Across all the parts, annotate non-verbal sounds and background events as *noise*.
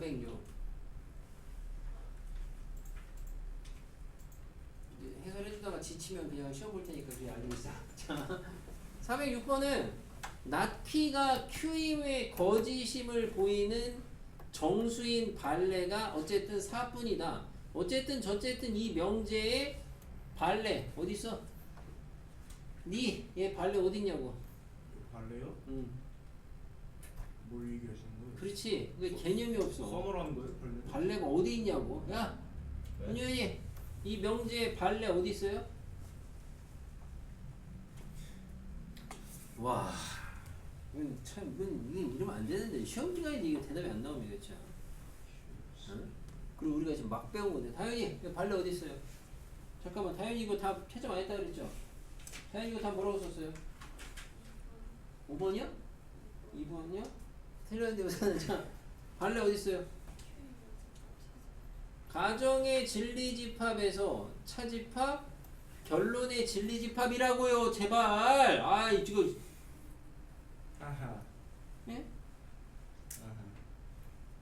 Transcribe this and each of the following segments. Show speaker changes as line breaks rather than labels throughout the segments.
406 이제 해설해주다가 지치면 그냥 시험 볼 테니까 그냥 알고 있어 자 406번은 not P가 Q임의 거짓임을 보이는 정수인 발레가 어쨌든 4분이다. 어쨌든 저쨌든 이 명제의 발레 어디 있어? 니얘 발레 어디 있냐고.
발레요?
응
뭘 얘기하시는 거예요?
그렇지 그게 개념이 없어
써머라는 거예요? 발레?
발레가 어디 있냐고 야
네.
은유이 이 명제의 발레 어디 있어요? 와 이건 참 이건 이러면 안 되는데 시험 기간인데 이게 대답이 안 나오면 이거 참 응? 그리고 우리가 지금 막 배운 건데 다현이 이거 발레 어디 있어요? 잠깐만 다현이 이거 다 채점 안 했다 그랬죠? 다현이 이거 다 뭐라고 썼어요? 5번이야? 2번이야? 틀렸는데 우선은 자 발레 어디 있어요? 가정의 진리집합에서 차집합 결론의 진리집합이라고요 제발 아이 지금
아하
예?
아하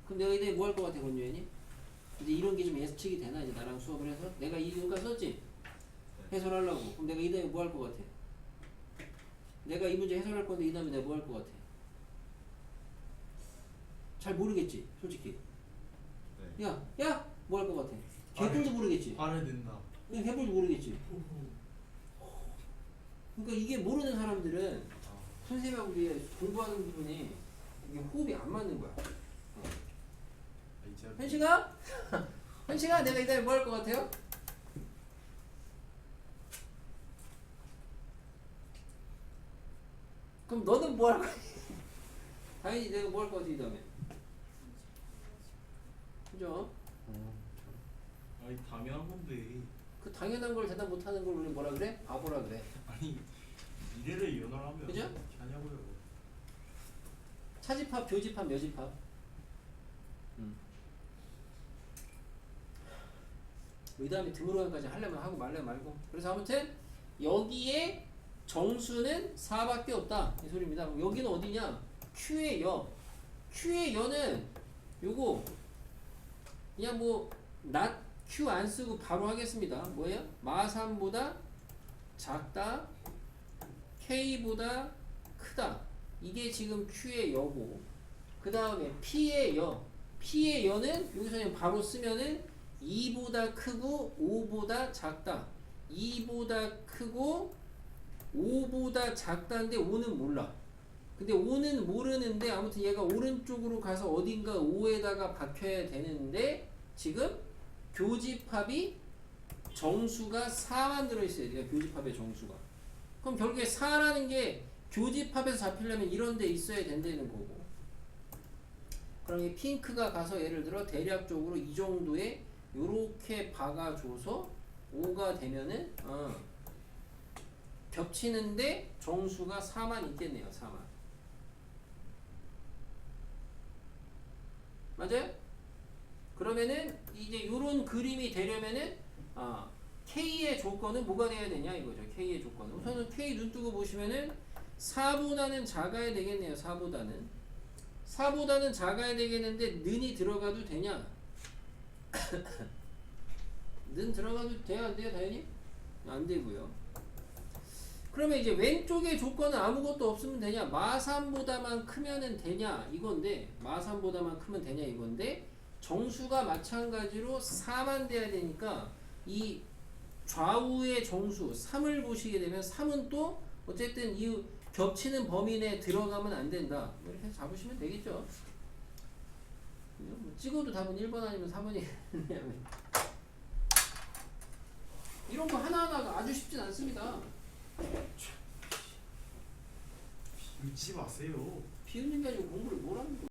그럼 내가 이제 뭐 할 것 같아 권유현이? 이제 이런 게 좀 예측이 되나 이제 나랑 수업을 해서 내가 이 이유가 썼지? 해설하려고 그럼 내가 이 다음에 뭐 할 것 같아? 내가 이 문제 해설할 건데 이 다음에 내가 뭐 할 것 같아? 잘 모르겠지 솔직히
네.
야 야! 뭐 할 것 같아? 개뿔도 모르겠지
발에 된다
그냥 개뿔도 모르겠지 그러니까 이게 모르는 사람들은 선생님하고 이게 공부하는 부분이 이게 호흡이 안 맞는 거야. 현식아? 현식아 내가 이따 뭐할 것 같아요? 그럼 너는 뭐 할 거야? 당연히 내가 뭐 할 것 같아 이 다음에 그죠?
아니 당연한 건데
그 당연한 걸 대답 못하는 걸 우리 뭐라 그래? 바보라 그래
아니 미래를 연언하면
그죠?
어떻게 하냐고요
차집합, 교집합, 묘집합. 음. 이 다음에 드물어간까지 하려면 하고 말려면 말고. 그래서 아무튼 여기에 정수는 4밖에 없다. 이 소리입니다. 여기는 어디냐? Q의 여. Q의 여는 요거 그냥 뭐 not Q 안 쓰고 바로 하겠습니다. 뭐예요? 마3보다 작다. K보다 크다. 이게 지금 Q의 여고 그 다음에 P의 여 P의 여는 여기서 그냥 바로 쓰면은 2보다 크고 5보다 작다 2보다 크고 5보다 작다인데 5는 몰라 근데 5는 모르는데 아무튼 얘가 오른쪽으로 가서 어딘가 5에다가 박혀야 되는데 지금 교집합이 정수가 4만 들어있어야 돼요 교집합의 정수가. 그럼 결국에 4라는 게 교집합에서 잡히려면 이런 데 있어야 된다는 거고. 그럼 이 핑크가 가서 예를 들어 대략적으로 이 정도에 요렇게 박아줘서 5가 되면은 어, 겹치는데 정수가 4만 있겠네요 4만 맞아요? 그러면은 이제 요런 그림이 되려면은 아, K의 조건은 뭐가 돼야 되냐 이거죠 K의 조건은. 우선은 K 눈 뜨고 보시면은 4보다는 작아야 되겠네요 4보다는. 4보다는 작아야 되겠는데 는이 들어가도 되냐? *coughs* 는 들어가도 돼야 안 돼요 당연히? 안 되고요 그러면 이제 왼쪽에 조건은 아무것도 없으면 되냐 마3보다만 크면은 되냐 이건데 마3보다만 크면 되냐 이건데 정수가 마찬가지로 4만 돼야 되니까 이 좌우의 정수 3을 보시게 되면 3은 또 어쨌든 이 겹치는 범위 내에 들어가면 안 된다. 뭐 이렇게 잡으시면 되겠죠. 뭐 찍어도 답은 1번 아니면 4번이 *laughs* 이런 거 하나하나가 아주 쉽진 않습니다.
울지 마세요.
비웃는 게 아니고 공부를 뭘 하는 거야.